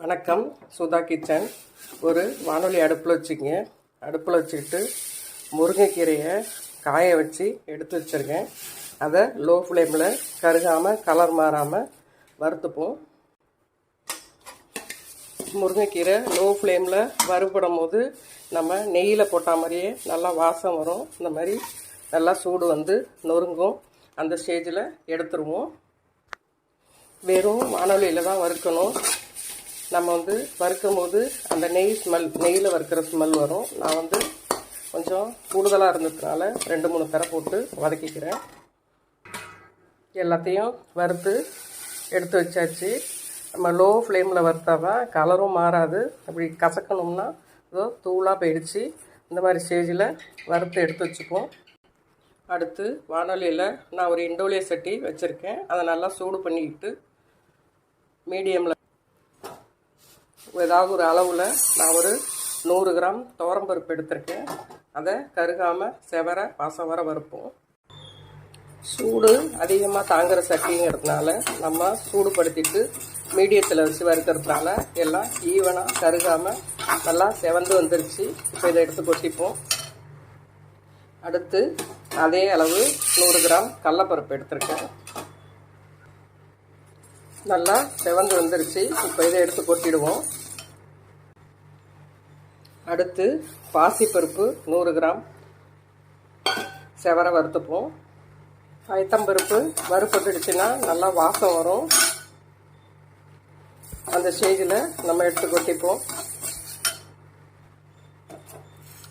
வணக்கம். சுதா கிச்சன். ஒரு வானொலி அடுப்பில் வச்சுக்கங்க. அடுப்பில் வச்சுக்கிட்டு முருங்கைக்கீரையை காய வச்சு எடுத்து வச்சுருக்கேன். அதை லோ ஃப்ளேமில் கருகாமல் கலர் மாறாமல் வறுத்துப்போம். முருங்கைக்கீரை லோ ஃப்ளேமில் வறுபடும் போது நம்ம நெய்யில் போட்டால் மாதிரியே நல்லா வாசம் வரும். இந்த மாதிரி நல்லா சூடு வந்து நொறுங்கும். அந்த ஸ்டேஜில் எடுத்துருவோம். வெறும் வானொலியில் தான் வறுக்கணும். நம்ம வந்து வறுக்கும் போது அந்த நெய் ஸ்மெல் நெய்யில் வறுக்கிற ஸ்மெல் வரும். நான் வந்து கொஞ்சம் கூடுதலாக இருந்ததுனால ரெண்டு மூணு தர போட்டு வதக்கிக்கிறேன். எல்லாத்தையும் வறுத்து எடுத்து வச்சாச்சு. நம்ம லோ ஃப்ளேமில் வறுத்தா தான் கலரும் மாறாது. அப்படி கசக்கணும்னா ஏதோ தூளாக போயிடுச்சு. இந்த மாதிரி ஸ்டேஜில் வறுத்து எடுத்து வச்சுப்போம். அடுத்து வானொலியில் நான் ஒரு இண்டோலிய சட்டி வச்சுருக்கேன். அதை நல்லா சூடு பண்ணிக்கிட்டு மீடியமில் ஏதாவது ஒரு அளவில் நான் ஒரு நூறு கிராம் துவரம்பருப்பு எடுத்திருக்கேன். அதை கருகாமல் செவர வாசம் வர வறுப்போம் சூடு அதிகமாக தாங்குகிற சட்டிங்கிறதுனால நம்ம சூடுபடுத்திட்டு மீடியத்தில் வச்சு வறுக்கிறதுனால எல்லாம் ஈவனாக கருகாமல் நல்லா செவந்து வந்துருச்சு. இப்போ இதை எடுத்து கொட்டிப்போம். அடுத்து அதே அளவு நூறு கிராம் கடலப்பருப்பு எடுத்திருக்கேன். நல்லா செவந்து வந்துருச்சு. இப்போ இதை எடுத்து கொட்டிடுவோம். அடுத்து பாசிப்பருப்பு நூறு கிராம். செவர வறுத்துப்போம். பயத்தம்பருப்பு வறுப்பட்டுடுச்சுன்னா நல்லா வாசம் வரும். அந்த ஸ்டேஜில் நம்ம எடுத்து கொட்டிப்போம்.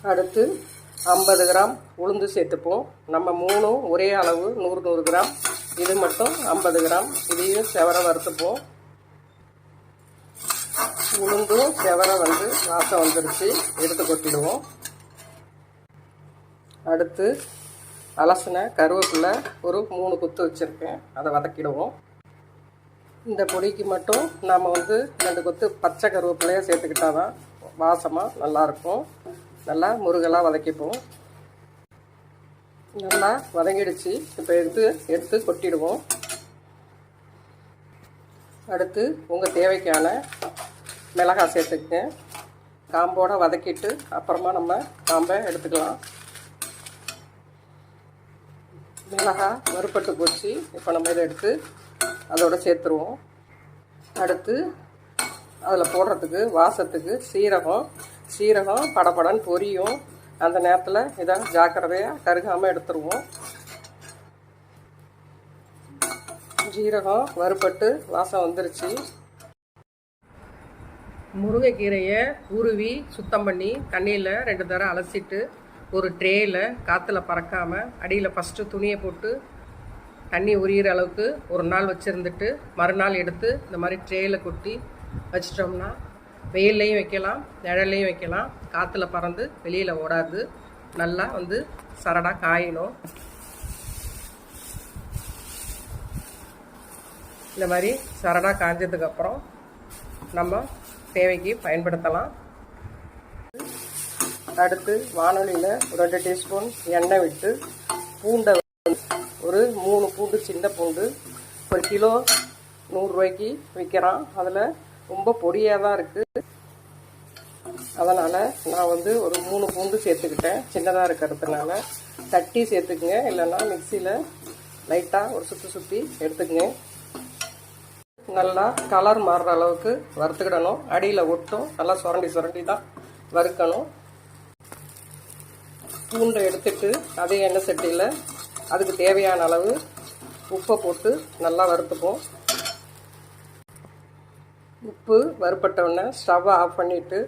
அடுத்து ஐம்பது கிராம் உளுந்து சேர்த்துப்போம். நம்ம மூணும் ஒரே அளவு நூறு நூறு கிராம். இது மட்டும் ஐம்பது கிராம். இதையும் செவர வறுத்துப்போம். உளுந்தும் செவரை வந்து வாசம் வந்துருச்சு எடுத்து கொட்டிடுவோம். அடுத்து அலசின கருவேப்பிலை ஒரு மூணு குத்து வச்சுருக்கேன். அதை வதக்கிடுவோம். இந்த பொடிக்கு மட்டும் நாம் வந்து ரெண்டு கொத்து பச்சை கருவேப்பிலையை சேர்த்துக்கிட்டா தான் வாசமாக நல்லாயிருக்கும் நல்லா முருகலாக வதக்கிப்போம். நல்லா வதங்கிடுச்சு. இப்போ எடுத்து எடுத்து கொட்டிடுவோம். அடுத்து உங்கள் தேவைக்கான மிளகாய் சேர்த்துக்குங்க காம்போடு வதக்கிட்டு அப்புறமா நம்ம காம்பை எடுத்துக்கலாம். மிளகாய் வறுப்பட்டு போச்சு. இப்போ நம்ம இதை எடுத்து அதோட சேர்த்துருவோம். அடுத்து அதில் போடுறதுக்கு வாசத்துக்கு சீரகம். சீரகம் படபடன்னு பொரியும். அந்த நேரத்தில் இதை ஜாக்கிரதையாக கருகாமல் எடுத்துருவோம். ஜீரகம் வறுப்பட்டு வாசம் வந்துருச்சு. முருங்கைக்கீரையை உருவி சுத்தம் பண்ணி தண்ணியில் ரெண்டு தரம் அலசிட்டு ஒரு ட்ரேயில் காற்றுல பறக்காமல் அடியில் ஃபஸ்ட்டு துணியை போட்டு தண்ணி உரியிற அளவுக்கு ஒரு நாள் வச்சுருந்துட்டு மறுநாள் எடுத்து இந்த மாதிரி ட்ரேயில் கொட்டி வச்சிட்டோம்னா வெயில்லையும் வைக்கலாம் நிழல்லையும் வைக்கலாம். காற்றுல பறந்து வெளியில் ஓடாது. நல்லா வந்து சரடாக காயணும். இந்த மாதிரி சரடாக காஞ்சதுக்கப்புறம் நம்ம தேவைக்கு பயன்படுத்தலாம். அடுத்து வானொலியில் ஒரு ரெண்டு டீஸ்பூன் எண்ணெய் விட்டு பூண்டை ஒரு மூணு பூண்டு சின்ன பூண்டு ஒரு கிலோ நூறுரூவாய்க்கு விற்கிறான் அதில் ரொம்ப பொடியாக தான் இருக்குது அதனால் நான் வந்து ஒரு மூணு பூண்டு சேர்த்துக்கிட்டேன். சின்னதாக இருக்கிறதுனால தட்டி சேர்த்துக்குங்க. இல்லைன்னா மிக்சியில் லைட்டாக ஒரு சுற்றி சுற்றி எடுத்துக்கங்க. நல்லா கலர் மாறுற அளவுக்கு வறுத்துக்கிடணும். அடியில் ஒட்டும். நல்லா சுரண்டி சுரண்டி தான் வறுக்கணும். பூண்டை எடுத்துட்டு அதே எண்ணெய் சட்டியில் அதுக்கு தேவையான அளவு உப்பை போட்டு நல்லா வறுத்துப்போம். உப்பு வறுப்பட்டவுடனே ஸ்டவ்வை ஆஃப் பண்ணிவிட்டு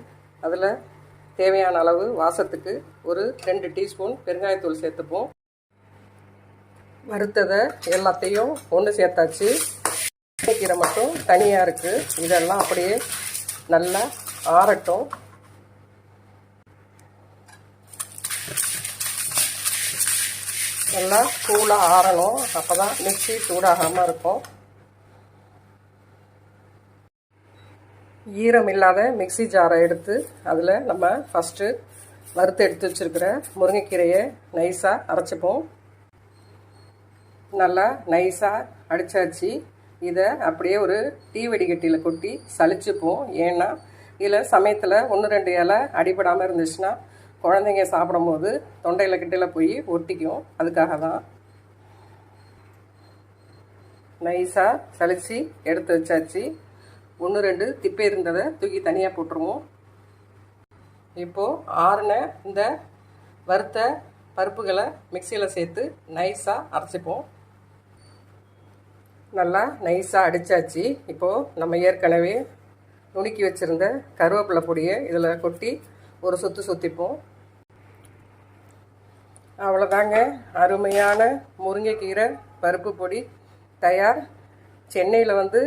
அதில் தேவையான அளவு வாசத்துக்கு ஒரு ரெண்டு டீஸ்பூன் பெருங்காயத்தூள் சேர்த்துப்போம். வறுத்ததை எல்லாத்தையும் ஒன்று சேர்த்தாச்சு. கீரை மட்டும் தனியாக இருக்குது இதெல்லாம் அப்படியே நல்லா ஆறட்டும். நல்லா சூடாக ஆறணும். அப்போ தான் மிக்சி சூடாகாமல் இருக்கும். ஈரம் இல்லாத மிக்சி ஜாரை எடுத்து அதில் நம்ம ஃபஸ்ட்டு வறுத்து எடுத்து வச்சுருக்கிற முருங்கைக்கீரையை நைஸாக அரைச்சிப்போம். நல்லா நைஸாக அடித்தாச்சு இதை அப்படியே ஒரு டீ வடிகட்டியில் கொட்டி சளிச்சுப்போம். ஏன்னா இதில் சமயத்தில் ஒன்று ரெண்டு இலை அடிபடாமல் இருந்துச்சுன்னா குழந்தைங்க சாப்பிடும்போது தொண்டையில் கிட்டையில் போய் ஒட்டிக்கும். அதுக்காக தான் நைஸாக சளிச்சு எடுத்து வச்சாச்சு. ஒன்று ரெண்டு திப்பை இருந்ததை தூக்கி தனியாக போட்டுருவோம். இப்போது ஆறுன இந்த வறுத்த பருப்புகளை மிக்சியில் சேர்த்து நைஸாக அரைச்சிப்போம். நல்லா நைஸாக அடித்தாச்சு இப்போது நம்ம ஏற்கனவே நுணுக்கி வச்சுருந்த கருவேப்பிலை பொடியை இதில் கொட்டி ஒரு சுற்று சுற்றிப்போம் அவ்வளோதாங்க அருமையான முருங்கைக்கீரை பருப்பு பொடி தயார். சென்னையில் வந்து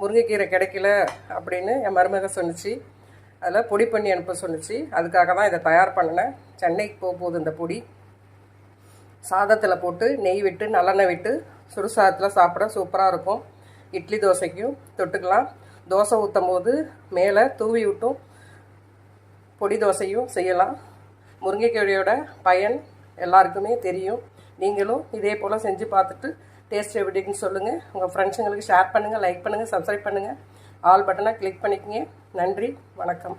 முருங்கைக்கீரை கிடைக்கல அப்படின்னு என் மருமக சொன்னிச்சு. அதில் பொடி பண்ணி அனுப்ப சொன்னிச்சு. அதுக்காக தான் இதை தயார் பண்ணினேன் சென்னைக்கு போக போகுது இந்த பொடி. சாதத்தில் போட்டு நெய் விட்டு நல்லெண்ணெய் விட்டு சுடு சாதத்தில் சாப்பிட சூப்பராக இருக்கும். இட்லி தோசைக்கும் தொட்டுக்கலாம். தோசை ஊற்றும் போது மேலே தூவி விட்டும் பொடி தோசையும் செய்யலாம். முருங்கைக்கீரையோட பயன் எல்லாருக்குமே தெரியும். நீங்களும் இதே போல் செஞ்சு பார்த்துட்டு டேஸ்ட் எப்படின்னு சொல்லுங்கள் உங்கள் ஃப்ரெண்ட்ஸுங்களுக்கு ஷேர் பண்ணுங்கள் லைக் பண்ணுங்கள் சப்ஸ்கிரைப் பண்ணுங்கள் ஆல் பட்டனை கிளிக் பண்ணிக்கங்க. நன்றி வணக்கம்.